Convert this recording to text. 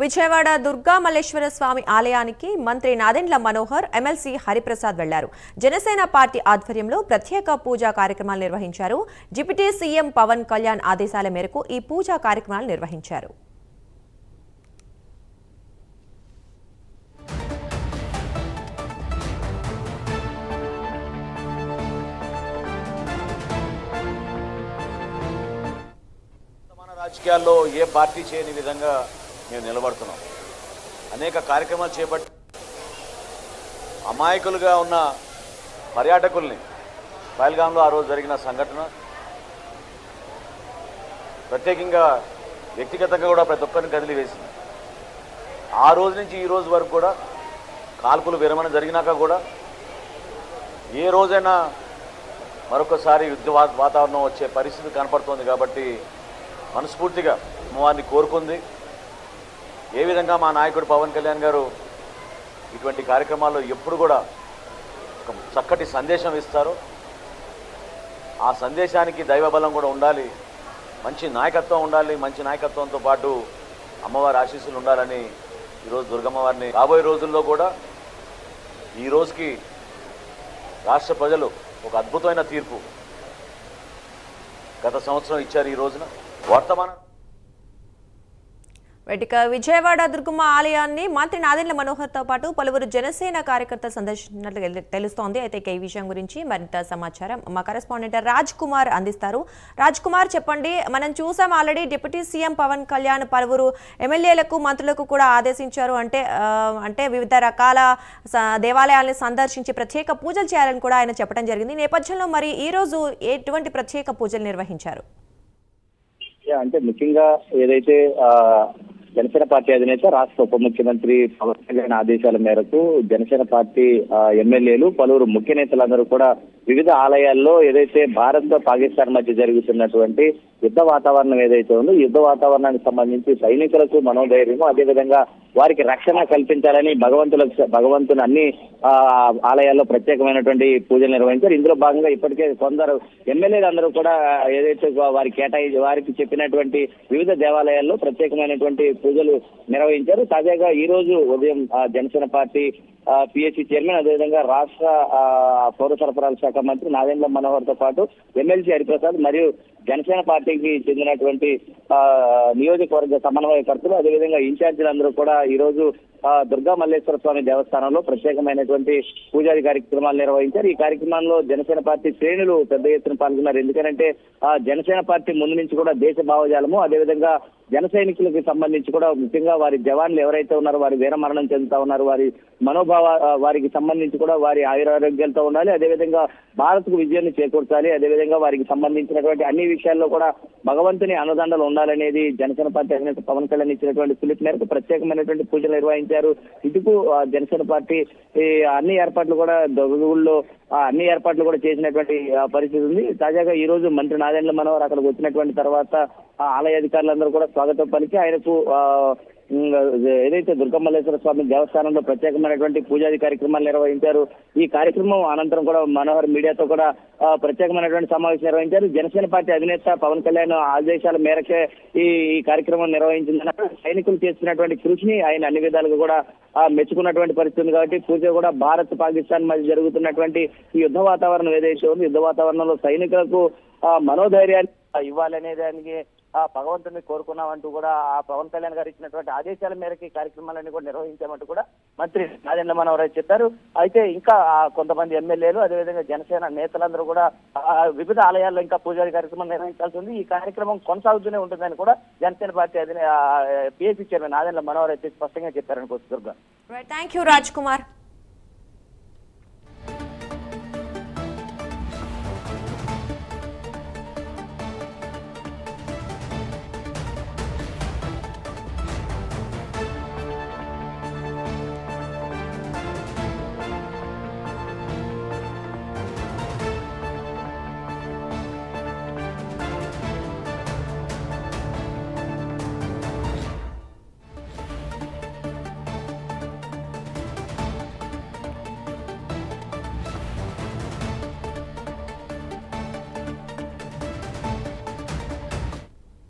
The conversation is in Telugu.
విజయవాడ దుర్గా మల్లేశ్వర స్వామి ఆలయానికి మంత్రి నాదెండ్ల మనోహర్ ఎమ్మెల్సీ హరిప్రసాద్ వెళ్ళారు. జనసేన పార్టీ ఆధ్వర్యంలో ప్రత్యేక పూజా కార్యక్రమాలు నిర్వహించారు. డిప్యూటీ సీఎం పవన్ కళ్యాణ్ ఆదేశాల మేరకు ఈ పూజా కార్యక్రమాలు నిర్వహించారు. రాజకీయాల్లో ఏ పార్టీ చేయని విధంగా మేము నిలబడుతున్నాం. అనేక కార్యక్రమాలు చేపట్టి అమాయకులుగా ఉన్న పర్యాటకుల్ని పహల్గాంలో ఆ రోజు జరిగిన సంఘటన ప్రత్యేకంగా వ్యక్తిగతంగా కూడా ప్రతి ఒక్కరిని కదిలివేసింది ఆ రోజు నుంచి ఈ రోజు వరకు కూడా కాల్పులు విరమణ జరిగినాక కూడా ఏ రోజైనా మరొకసారి యుద్ధ వా- వాతావరణం వచ్చే పరిస్థితి కనపడుతోంది కాబట్టి మనస్ఫూర్తిగా అమ్మవారిని కోరుకుంది. ఏ విధంగా మా నాయకుడు పవన్ కళ్యాణ్ గారు ఇటువంటి కార్యక్రమాల్లో ఎప్పుడు కూడా ఒక చక్కటి సందేశం ఇస్తారు ఆ సందేశానికి దైవబలం కూడా ఉండాలి మంచి నాయకత్వం ఉండాలి మంచి నాయకత్వంతో పాటు అమ్మవారి ఆశీస్సులు ఉండాలని ఈరోజు దుర్గమ్మ వారిని రాబోయే రోజుల్లో కూడా ఈ రోజుకి రాష్ట్ర ప్రజలు ఒక అద్భుతమైన తీర్పు గత సంవత్సరం ఇచ్చారు ఈ రోజున. వర్తమాన వేటిక విజయవాడ దుర్గమ్మ ఆలయాన్ని మంత్రి నాదెండ్ల మనోహర్తో పాటు పలువురు జనసేన కార్యకర్తలు సందర్శించినట్లు తెలు- తెలుస్తోంది. అయితే ఇక ఈ విషయం గురించి మరింత సమాచారం మా కరెస్పాండెంట్ రాజ్ కుమార్ అందిస్తారు. రాజ్ కుమార్ చెప్పండి మనం చూసాం already deputy CM Pawan Kalyan పలువురు ఎమ్మెల్యేలకు మంత్రులకు కూడా ఆదేశించారు. అంటే అంటే వివిధ రకాల దేవాలయాలను సందర్శించి ప్రత్యేక పూజలు చేయాలని కూడా ఆయన చెప్పడం జరిగింది. నేపథ్యంలో మరి ఈ రోజు ఎటువంటి ప్రత్యేక పూజలు నిర్వహించారు? అంటే ముఖ్యంగా ఏదైతే జనసేన పార్టీ అధినేత రాష్ట్ర ఉప ముఖ్యమంత్రి పవన్ కళ్యాణ్ ఆదేశాల మేరకు జనసేన పార్టీ ఎమ్మెల్యేలు పలువురు ముఖ్య నేతలందరూ కూడా వివిధ ఆలయాల్లో ఏదైతే భారత్ పాకిస్తాన్ మధ్య జరుగుతున్నటువంటి యుద్ధ వాతావరణం ఏదైతే ఉందో యుద్ధ వాతావరణానికి సంబంధించి సైనికులకు మనోధైర్యము అదేవిధంగా వారికి రక్షణ కల్పించాలని భగవంతులకు భగవంతుని అన్ని ఆ, ఆలయాల్లో ప్రత్యేకమైనటువంటి పూజలు నిర్వహించారు. ఇందులో భాగంగా ఇప్పటికే కొందరు ఎమ్మెల్యేలు అందరూ కూడా ఏదైతే వారి కేటాయి వారికి చెప్పినటువంటి వివిధ దేవాలయాల్లో ప్రత్యేకమైనటువంటి పూజలు నిర్వహించారు. తాజాగా ఈ రోజు ఉదయం జనసేన పార్టీ పిఎస్సి చైర్మన్ అదేవిధంగా రాష్ట్ర ఆ, పౌర సరఫరాల శాఖ మంత్రి నాగేంద్ర మనోహర్తో పాటు ఎమ్మెల్సీ హరిప్రసాద్ మరియు జనసేన పార్టీకి చెందినటువంటి ఆ, నియోజకవర్గ సమన్వయకర్తలు అదేవిధంగా ఇన్ఛార్జీలందరూ కూడా ఈ రోజు ఆ, దుర్గా మల్లేశ్వర స్వామి దేవస్థానంలో ప్రత్యేకమైనటువంటి పూజాది కార్యక్రమాలు నిర్వహించారు. ఈ కార్యక్రమంలో జనసేన పార్టీ శ్రేణులు పెద్ద ఎత్తున పాల్గొన్నారు. ఎందుకంటే ఆ, జనసేన పార్టీ ముందు నుంచి కూడా దేశ భావజాలము అదేవిధంగా జన సైనికులకు సంబంధించి కూడా ముఖ్యంగా వారి జవాన్లు ఎవరైతే ఉన్నారో వారి వీరమరణం చెందుతా ఉన్నారు వారి మనోభావ వారికి సంబంధించి కూడా వారి ఆయురారోగ్యాలతో ఉండాలి. అదేవిధంగా భారత్కు విజయాన్ని చేకూర్చాలి. అదేవిధంగా వారికి సంబంధించినటువంటి అన్ని విషయాల్లో కూడా భగవంతుని అనుదండలు ఉండాలనేది జనసేన పార్టీ అధినేత పవన్ కళ్యాణ్ ఇచ్చినటువంటి పిలుపు మేరకు ప్రత్యేకమైనటువంటి పూజలు నిర్వహించారు. ఇటుకు జనసేన పార్టీ ఈ అన్ని ఏర్పాట్లు కూడా దొరుగుల్లో అన్ని ఏర్పాట్లు కూడా చేసినటువంటి పరిస్థితి ఉంది. తాజాగా ఈ రోజు మంత్రి నాదెండ్ల మనోహర్ అక్కడికి వచ్చినటువంటి తర్వాత ఆ ఆలయ అధికారులందరూ కూడా స్వాగతం పలికి ఆయనకు ఆ, ఏదైతే దుర్గమల్లేశ్వర స్వామి దేవస్థానంలో ప్రత్యేకమైనటువంటి పూజాది కార్యక్రమాలు నిర్వహించారు ఈ కార్యక్రమం అనంతరం కూడా మనోహర్ మీడియాతో కూడా ప్రత్యేకమైనటువంటి సమావేశం నిర్వహించారు. జనసేన పార్టీ అధినేత పవన్ కళ్యాణ్ ఆదేశాల మేరకే ఈ ఈ కార్యక్రమం నిర్వహించిందన్నారు సైనికులు చేస్తున్నటువంటి కృషిని ఆయన అన్ని విధాలుగా కూడా మెచ్చుకున్నటువంటి పరిస్థితి ఉంది కాబట్టి పూజ కూడా భారత్ పాకిస్తాన్ మధ్య జరుగుతున్నటువంటి యుద్ధ వాతావరణం ఏదైతే ఉందో యుద్ధ వాతావరణంలో సైనికులకు ఆ, మనోధైర్యాన్ని ఇవ్వాలనే దానికి ఆ భగవంతుని కోరుకున్నామంటూ కూడా ఆ పవన్ కళ్యాణ్ గారు ఇచ్చినటువంటి ఆదేశాల మేరకు ఈ కార్యక్రమాలన్నీ కూడా నిర్వహించామంటూ కూడా మంత్రి నాదెండ్ల మనోహర్ చెప్పారు. అయితే ఇంకా కొంతమంది ఎమ్మెల్యేలు అదేవిధంగా జనసేన నేతలందరూ కూడా వివిధ ఆలయాల్లో ఇంకా పూజారి కార్యక్రమం నిర్వహించాల్సి ఉంది. ఈ కార్యక్రమం కొనసాగుతూనే ఉంటుందని కూడా జనసేన పార్టీ అధినే పిఎస్సీ చైర్మన్ నాదెండ్ల మనోహర్ అయితే స్పష్టంగా చెప్పారనుకోవచ్చు దుర్గా థ్యాంక్ యూ రాజ్ కుమార్